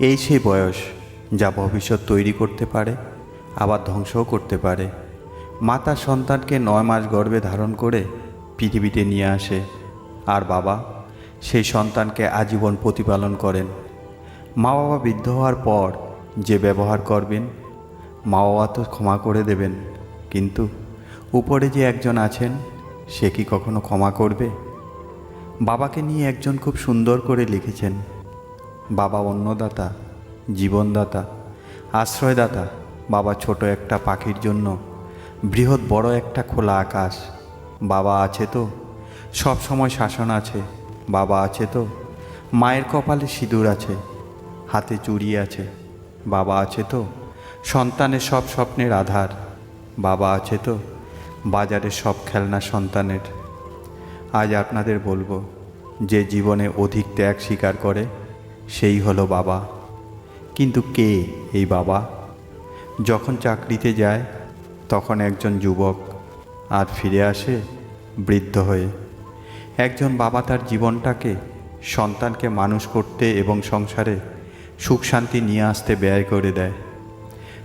এই সেই বয়স যা ভবিষ্যৎ তৈরি করতে পারে, আবার ধ্বংসও করতে পারে। মা তার সন্তানকে নয় মাস গর্ভে ধারণ করে পৃথিবীতে নিয়ে আসে। আর বাবা সেই সন্তানকে আজীবন প্রতিপালন করেন। মা বাবা বৃদ্ধ হওয়ার পর যে ব্যবহার করবেন মা বাবা তো ক্ষমা করে দেবেন। কিন্তু উপরে যে একজন আছেন, সে কি কখনো ক্ষমা করবে? বাবাকে নিয়ে একজন খুব সুন্দর করে লিখেছেন। বাবা অন্নদাতা, জীবনদাতা, আশ্রয়দাতা, বাবা ছোট একটা পাখির জন্য, বৃহৎ বড় একটা খোলা আকাশ। বাবা আছে তো? সব সময় শাসন আছে। বাবা আছে তো? মায়ের কপালে সিঁদুর আছে। হাতে চুড়ি আছে। বাবা আছে তো? সন্তানের সব স্বপ্নের আধার। বাবা আছে তো? বাজারে সব খেলনা সন্তানের। আজ আপনাদের বলব, যে জীবনে অধিক ত্যাগ স্বীকার করে সেই হলো বাবা। কিন্তু কে এই বাবা? যখন চাকরিতে যায়, তখন একজন যুবক আর ফিরে আসে বৃদ্ধ হয়ে। একজন বাবা তার জীবনটাকে, সন্তানকে মানুষ করতে এবং সংসারে সুখ শান্তি নিয়ে আসতে ব্যয় করে দেয়।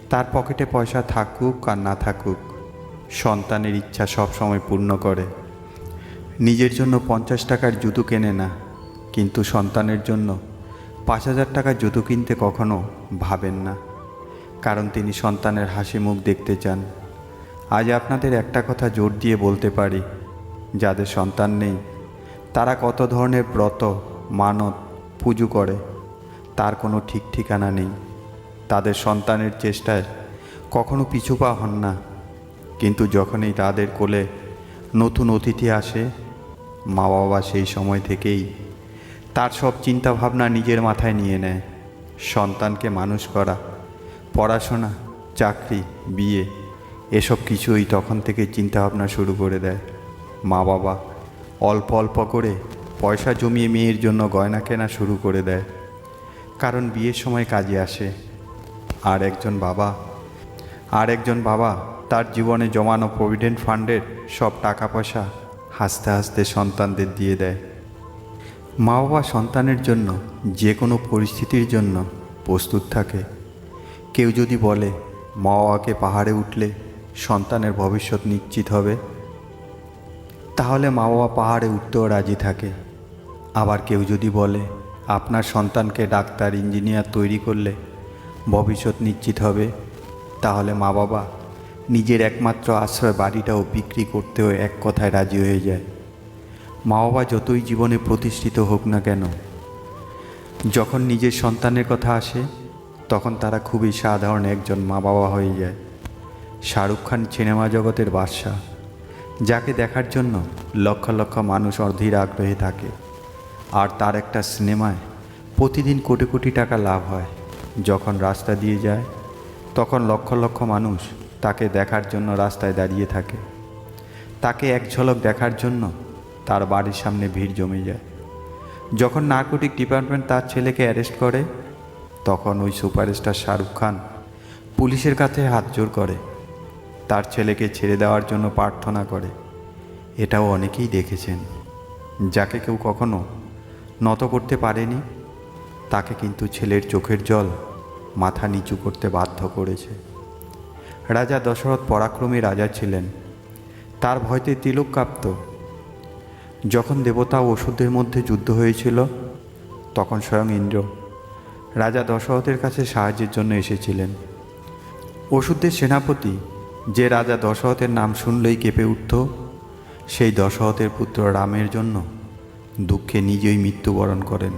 তার পকেটে পয়সা থাকুক আর না থাকুক, সন্তানের ইচ্ছা সবসময় পূর্ণ করে। নিজের জন্য পঞ্চাশ টাকার জুতো কেনে না, কিন্তু সন্তানের জন্য পাঁচ হাজার টাকার জুতো কিনতে কখনো ভাবেন না, কারণ তিনি সন্তানের হাসি মুখ দেখতে চান। আজ আপনাদের একটা কথা জোর দিয়ে বলতে পারি, যাদের সন্তান নেই, তারা কত ধরনের ব্রত, মানত, পুজো করে, তার কোনো ঠিক ঠিকানা নেই। তাদের সন্তানের চেষ্টায় কখনো পিছু পা হন না, কিন্তু যখনই তাদের কোলে নতুন অতিথি আসে মা বাবা সেই সময় থেকেই তার সব চিন্তাভাবনা নিজের মাথায় নিয়ে নেয়। সন্তানকে মানুষ করা, পড়াশোনা, চাকরি, বিয়ে, এসব কিছুই তখন থেকে চিন্তাভাবনা শুরু করে দেয়। মা বাবা অল্প অল্প করে পয়সা জমিয়ে মেয়ের জন্য গয়না কেনা শুরু করে দেয়। কারণ বিয়ের সময় কাজে আসে। আর একজন বাবা, আর একজন বাবা তার জীবনে জমানো প্রভিডেন্ট ফান্ডের সব টাকা পয়সা হাসতে হাসতে সন্তানদের দিয়ে দেয়। মা বাবা সন্তানের জন্য যে কোনো পরিস্থিতির জন্য প্রস্তুত থাকে। কেউ যদি বলে মা বাবাকে পাহাড়ে উঠলে সন্তানের ভবিষ্যৎ নিশ্চিত হবে, তাহলে মা বাবা পাহাড়ে উঠতেও রাজি থাকে। আবার কেউ যদি বলে, আপনার সন্তানকে ডাক্তার, ইঞ্জিনিয়ার তৈরি করলে ভবিষ্যৎ নিশ্চিত হবে, তাহলে মা বাবা নিজের একমাত্র আশ্রয় বাড়িটাও বিক্রি করতেও এক কথায় রাজি হয়ে যায়। মা বাবা যতই জীবনে প্রতিষ্ঠিত হোক না কেন, যখন নিজের সন্তানের কথা আসে, তখন তারা খুবই সাধারণ একজন মা বাবা হয়ে যায়। শাহরুখ খান সিনেমা জগতের বাদশাহ, যাকে দেখার জন্য লক্ষ লক্ষ মানুষ অধীর আগ্রহে থাকে। আর তার একটা সিনেমায় প্রতিদিন কোটি কোটি টাকা লাভ হয়। যখন রাস্তা দিয়ে যায়, তখন লক্ষ লক্ষ মানুষ তাকে দেখার জন্য রাস্তায় দাঁড়িয়ে থাকে। তাকে এক ঝলক দেখার জন্য তার বাড়ির সামনে ভিড় জমে যায়। যখন নার্কোটিক ডিপার্টমেন্ট তার ছেলেকে অ্যারেস্ট করে, তখন ওই সুপারস্টার শাহরুখ খান পুলিশের কাছে হাত জোর করে। তার ছেলেকে ছেড়ে দেওয়ার জন্য প্রার্থনা করে। এটাও অনেকেই দেখেছেন। যাকে কেউ কখনো নত করতে পারেনি, তাকে কিন্তু ছেলের চোখের জল মাথা নিচু করতে বাধ্য করেছে। রাজা দশরথ পরাক্রমী রাজা ছিলেন। তার ভয়তে তিলক কাঁপত। যখন দেবতা ওষুধের মধ্যে যুদ্ধ হয়েছিল, তখন স্বয়ং ইন্দ্র রাজা দশরথের কাছে সাহায্যের জন্য এসেছিলেন। ওষুধের সেনাপতি, যে রাজা দশরথের নাম শুনলেই কেঁপে উঠত, সেই দশরথের পুত্র রামের জন্য দুঃখে নিজেই মৃত্যুবরণ করেন।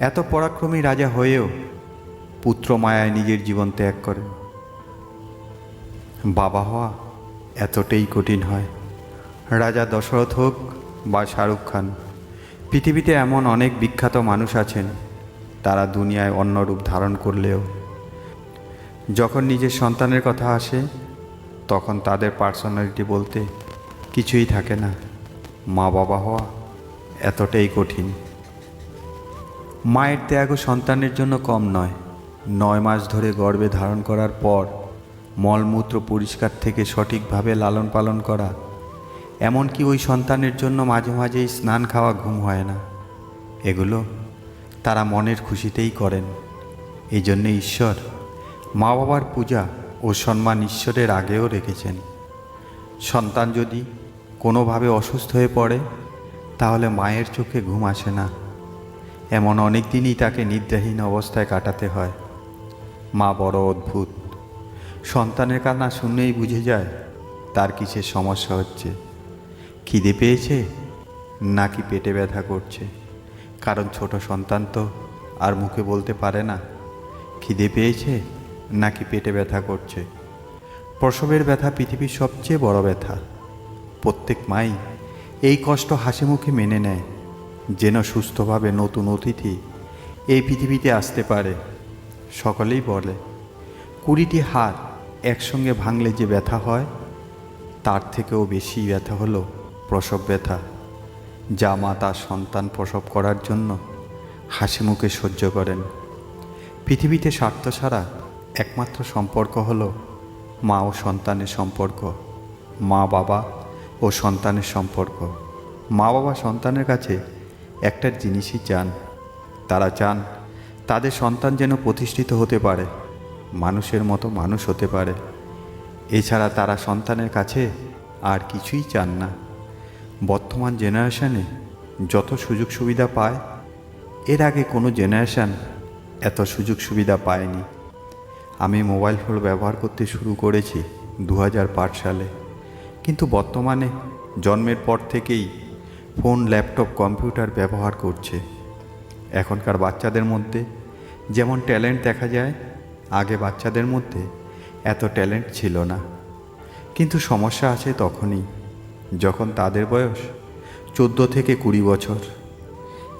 এত পরাক্রমী রাজা হয়েও পুত্র মায়ায় নিজের জীবন ত্যাগ করেন। বাবা হওয়া এতটাই কঠিন হয়। রাজা দশরথ হোক বা শাহরুখ খান, পৃথিবীতে এমন অনেক বিখ্যাত মানুষ আছেন, তারা দুনিয়ায় অন্য রূপ ধারণ করলেও। যখন নিজের সন্তানের কথা আসে, তখন তাদের পার্সোনালিটি বলতে কিছুই থাকে না। মা বাবা হওয়া এতটাই কঠিন। মায়ের ত্যাগও সন্তানের জন্য কম নয়। নয় মাস ধরে গর্ভে ধারণ করার পর মলমূত্র পরিষ্কার থেকে সঠিকভাবে লালন পালন করা এমনকি ওই সন্তানের জন্য মাঝে মাঝেই স্নান খাওয়া ঘুম হয় না। এগুলো তারা মনের খুশিতেই করেন। এই জন্যে ঈশ্বর মা বাবার পূজা ও সম্মান ঈশ্বরের আগেও রেখেছেন। সন্তান যদি কোনোভাবে অসুস্থ হয়ে পড়ে, তাহলে মায়ের চোখে ঘুম আসে না। এমন অনেক দিনই তাকে নিদ্রাহীন অবস্থায় কাটাতে হয়। মা বড় অদ্ভুত। সন্তানের কান্না শুনলেই বুঝে যায়, তার কিসের সমস্যা হচ্ছে। খিদে পেয়েছে? নাকি পেটে ব্যথা করছে? কারণ ছোট সন্তান তো আর মুখে বলতে পারে না। খিদে পেয়েছে? নাকি পেটে ব্যথা করছে? প্রসবের ব্যথা পৃথিবীর সবচেয়ে বড় ব্যথা। প্রত্যেক মাই এই কষ্ট হাসি মুখে মেনে নেয়, যেন সুস্থভাবে নতুন অতিথি এই পৃথিবীতে আসতে পারে। সকলেই বলে, কুড়িটি হাত একসঙ্গে ভাঙলে যে ব্যথা হয়, তার থেকেও বেশি ব্যথা হলো প্রসব ব্যথা, যা মা তার সন্তান প্রসব করার জন্য হাসি মুখে সহ্য করেন। পৃথিবীতে স্বার্থ ছাড়া একমাত্র সম্পর্ক হল মা ও সন্তানের সম্পর্ক, মা বাবা ও সন্তানের সম্পর্ক। মা বাবা সন্তানের কাছে একটা জিনিসই চান, তারা চান তাদের সন্তান যেন প্রতিষ্ঠিত হতে পারে, মানুষের মতো মানুষ হতে পারে। এছাড়া তারা সন্তানের কাছে আর কিছুই চান না। বর্তমান জেনারেশনে যত সুযোগ সুবিধা পায়, এর আগে কোনো জেনারেশান এত সুযোগ সুবিধা পায়নি। আমি মোবাইল ফোন ব্যবহার করতে শুরু করেছি দু হাজার পাঁচ সালে। কিন্তু বর্তমানে জন্মের পর থেকেই ফোন, ল্যাপটপ, কম্পিউটার ব্যবহার করছে। এখনকার বাচ্চাদের মধ্যে যেমন ট্যালেন্ট দেখা যায়, আগে বাচ্চাদের মধ্যে এত ট্যালেন্ট ছিল না। কিন্তু সমস্যা আছে তখনই। যখন তাদের বয়স চোদ্দ থেকে কুড়ি বছর,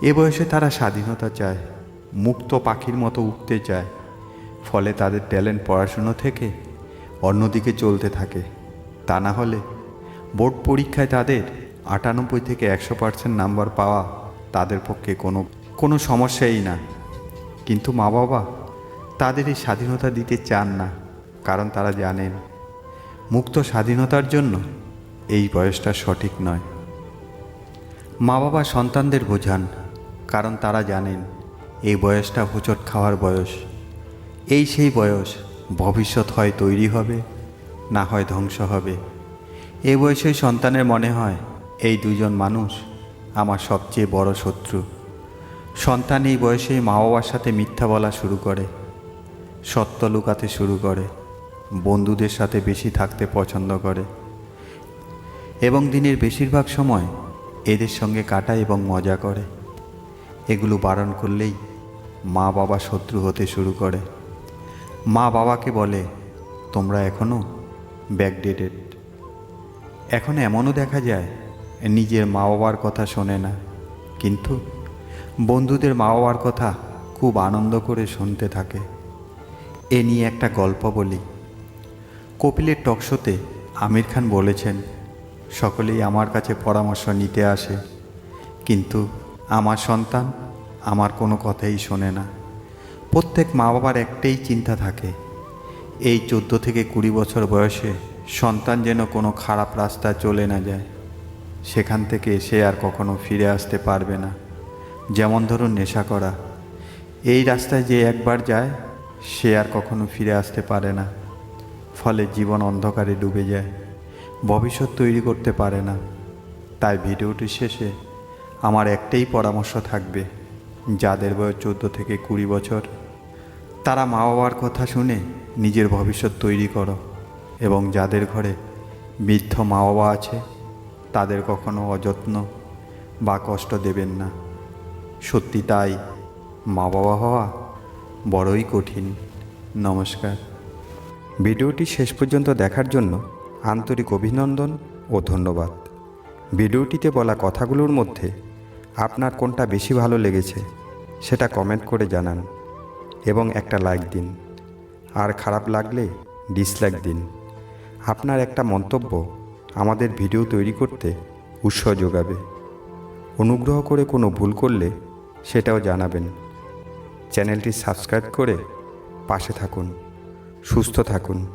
এ বয়সে তারা স্বাধীনতা চায়, মুক্ত পাখির মতো উঠতে চায়, ফলে তাদের ট্যালেন্ট পড়াশুনো থেকে অন্যদিকে চলতে থাকে। তা না হলে বোর্ড পরীক্ষায় তাদের আটানব্বই থেকে একশো পার্সেন্ট নাম্বার পাওয়া তাদের পক্ষে কোনো কোনো সমস্যাই না। কিন্তু মা বাবা তাদের এই স্বাধীনতা দিতে চান না, কারণ তারা জানেন, মুক্ত স্বাধীনতার জন্য এই বয়সটা সঠিক নয়। মা বাবা সন্তানদের বোঝান, কারণ তারা জানেন, এই বয়সটা হোঁচট খাওয়ার বয়স। এই সেই বয়স, ভবিষ্যৎ হয় তৈরি হবে, না হয় ধ্বংস হবে। এই বয়সে সন্তানের মনে হয়, এই দুজন মানুষ আমার সবচেয়ে বড় শত্রু। সন্তান এই বয়সেই মা বাবার সাথে মিথ্যা বলা শুরু করে, সত্য লুকাতে শুরু করে, বন্ধুদের সাথে বেশি থাকতে পছন্দ করে। এবং দিনের বেশিরভাগ সময় এদের সঙ্গে কাটায় এবং মজা করে। এগুলো বারণ করলেই মা বাবা শত্রু হতে শুরু করে। মা বাবাকে বলে, তোমরা এখনও ব্যাকডেটেড এখন এমনও দেখা যায়, নিজের মা বাবার কথা শোনে না। কিন্তু বন্ধুদের মা বাবার কথা খুব আনন্দ করে শুনতে থাকে। এ নিয়ে একটা গল্প বলি। কপিলের টকশোতে আমির খান বলেছেন সকলেই আমার কাছে পরামর্শ নিতে আসে। কিন্তু আমার সন্তান আমার কোনো কথাই শোনে না। প্রত্যেক মা বাবার একটাই চিন্তা থাকে। এই চোদ্দ থেকে কুড়ি বছর বয়সে সন্তান যেন কোনো খারাপ রাস্তায় চলে না যায়। সেখান থেকে সে আর কখনো ফিরে আসতে পারবে না। যেমন ধরুন নেশা করা। এই রাস্তায় যে একবার যায়, সে আর কখনো ফিরে আসতে পারে না। ফলে জীবন অন্ধকারে ডুবে যায়। ভবিষ্যৎ তৈরি করতে পারে না। তাই ভিডিওটির শেষে আমার একটাই পরামর্শ থাকবে, যাদের বয়স চোদ্দ থেকে কুড়ি বছর, তারা মা বাবার কথা শুনে নিজের ভবিষ্যৎ তৈরি করো এবং যাদের ঘরে বৃদ্ধ মা বাবা আছে, তাদের কখনো অযত্ন বা কষ্ট দেবেন না। সত্যি তাই, মা বাবা হওয়া বড়ই কঠিন। নমস্কার। ভিডিওটি শেষ পর্যন্ত দেখার জন্য আন্তরিক অভিনন্দন ও ধন্যবাদ। ভিডিওটিতে বলা কথাগুলোর মধ্যে আপনার কোনটা বেশি ভালো লেগেছে সেটা কমেন্ট করে জানান এবং একটা লাইক দিন। আর খারাপ লাগলে ডিসলাইক দিন। আপনার একটা মন্তব্য আমাদের ভিডিও তৈরি করতে উৎসাহ যোগাবে। অনুগ্রহ করে কোনো ভুল করলে সেটাও জানাবেন। চ্যানেলটি সাবস্ক্রাইব করে পাশে থাকুন। সুস্থ থাকুন।